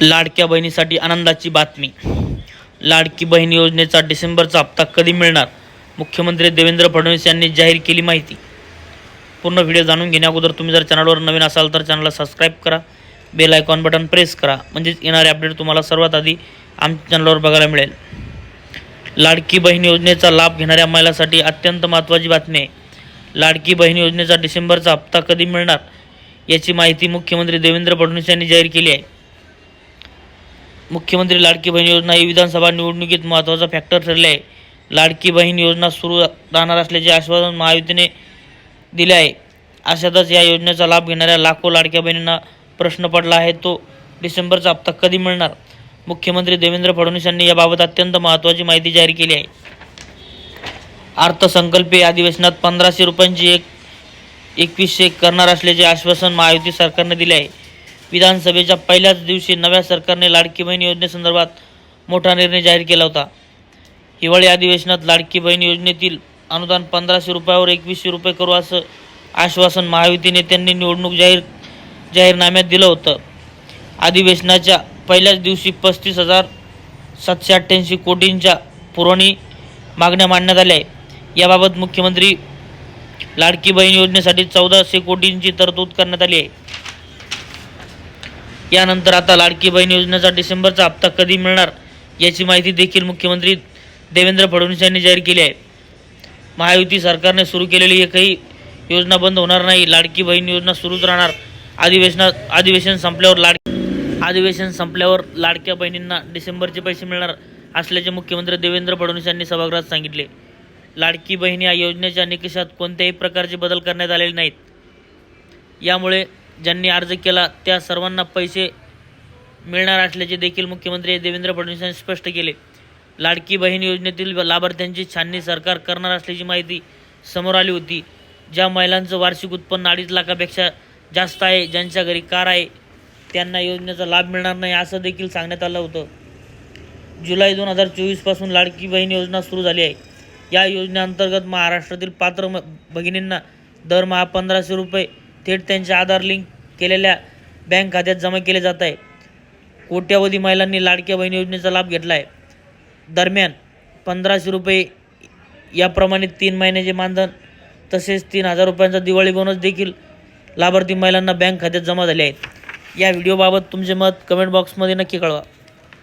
लाडक्या बहिणीसाठी आनंदाची बातमी. लाडकी बहीण योजनेचा डिसेंबरचा हप्ता कधी मिळणार? मुख्यमंत्री देवेंद्र फडणवीस यांनी जाहीर केली माहिती. पूर्ण व्हिडिओ जाणून घेण्याअगोदर तुम्ही जर चॅनलवर नवीन असाल तर चॅनलला सबस्क्राईब करा. बेल आयकॉन बटन प्रेस करा. म्हणजेच येणारे अपडेट तुम्हाला सर्वात आधी आमच्या चॅनलवर बघायला मिळेल. लाडकी बहीण योजनेचा लाभ घेणाऱ्या महिलासाठी अत्यंत महत्त्वाची बातमी आहे. लाडकी बहीण योजनेचा डिसेंबरचा हप्ता कधी मिळणार? याची माहिती मुख्यमंत्री देवेंद्र फडणवीस यांनी जाहीर केली आहे. मुख्यमंत्री लाडकी बहीण योजना ही विधानसभा निवडणुकीत महत्त्वाचा फॅक्टर ठरले आहे. लाडकी बहीण योजना सुरू राहणार असल्याचे आश्वासन महायुतीने दिले आहे. अशातच या योजनेचा लाभ घेणाऱ्या लाखो लाडक्या बहिणींना प्रश्न पडला आहे. तो डिसेंबरचा हप्ता कधी मिळणार? मुख्यमंत्री देवेंद्र फडणवीस यांनी याबाबत अत्यंत महत्त्वाची माहिती जाहीर केली आहे. अर्थसंकल्पीय अधिवेशनात पंधराशे रुपयांची एक एकवीसशे करणार असल्याचे आश्वासन महायुती सरकारने दिले आहे. विधानसभेच्या पहिल्याच दिवशी नव्या सरकारने लाडकी बहीण योजनेसंदर्भात मोठा निर्णय जाहीर केला होता. हिवाळी अधिवेशनात लाडकी बहीण योजनेतील अनुदान पंधराशे रुपयावर एकवीसशे रुपये करू असं आश्वासन महायुती नेत्यांनी निवडणूक जाहीर जाहीरनाम्यात दिलं होतं. अधिवेशनाच्या पहिल्याच दिवशी पस्तीस हजार सातशे अठ्ठ्याऐंशी कोटींच्या पुरवणी मागण्या मांडण्यात आल्या आहे याबाबत मुख्यमंत्री लाडकी बहीण योजनेसाठी चौदाशे कोटींची तरतूद करण्यात आली आहे. यानंतर आता लाडकी बहीण योजनेचा डिसेंबरचा हप्ता कधी मिळणार याची माहिती देखील मुख्यमंत्री देवेंद्र फडणवीस यांनी जाहीर केली आहे. महायुती सरकारने सुरू केलेली एकही योजना बंद होणार नाही. लाडकी बहीण योजना सुरूच राहणार. अधिवेशनात अधिवेशन संपल्यावर लाड अधिवेशन संपल्यावर लाडक्या बहिणींना डिसेंबरचे पैसे मिळणार असल्याचे मुख्यमंत्री देवेंद्र फडणवीस यांनी सभागृहात सांगितले. लाडकी बहीण या योजनेच्या निकषात कोणत्याही प्रकारचे बदल करण्यात आलेले नाहीत. यामुळे ज्यांनी अर्ज केला त्या सर्वांना पैसे मिळणार असल्याचे देखील मुख्यमंत्री देवेंद्र फडणवीस यांनी स्पष्ट केले. लाडकी बहीण योजनेतील लाभार्थ्यांची छाननी सरकार करणार असल्याची माहिती समोर आली होती. ज्या महिलांचं वार्षिक उत्पन्न अडीच लाखापेक्षा जास्त आहे ज्यांच्या घरी कार आहे त्यांना योजनेचा लाभ मिळणार नाही असं देखील सांगण्यात आलं होतं. जुलै दोन हजार चोवीसपासून लाडकी बहीण योजना सुरू झाली आहे. या योजनेअंतर्गत महाराष्ट्रातील पात्र भगिनींना दरमहा पंधराशे रुपये थेट त्यांच्या आधार लिंक केलेल्या बँक खात्यात जमा केले जात आहे. कोट्यावधी महिलांनी लाडक्या बहीण योजनेचा लाभ घेतला आहे दरम्यान पंधराशे रुपये याप्रमाणे तीन महिन्याचे मानधन तसेच तीन हजार रुपयांचा दिवाळी बोनस देखील लाभार्थी महिलांना बँक खात्यात जमा झाले आहेत. या व्हिडिओबाबत तुमचे मत कमेंट बॉक्समध्ये नक्की कळवा.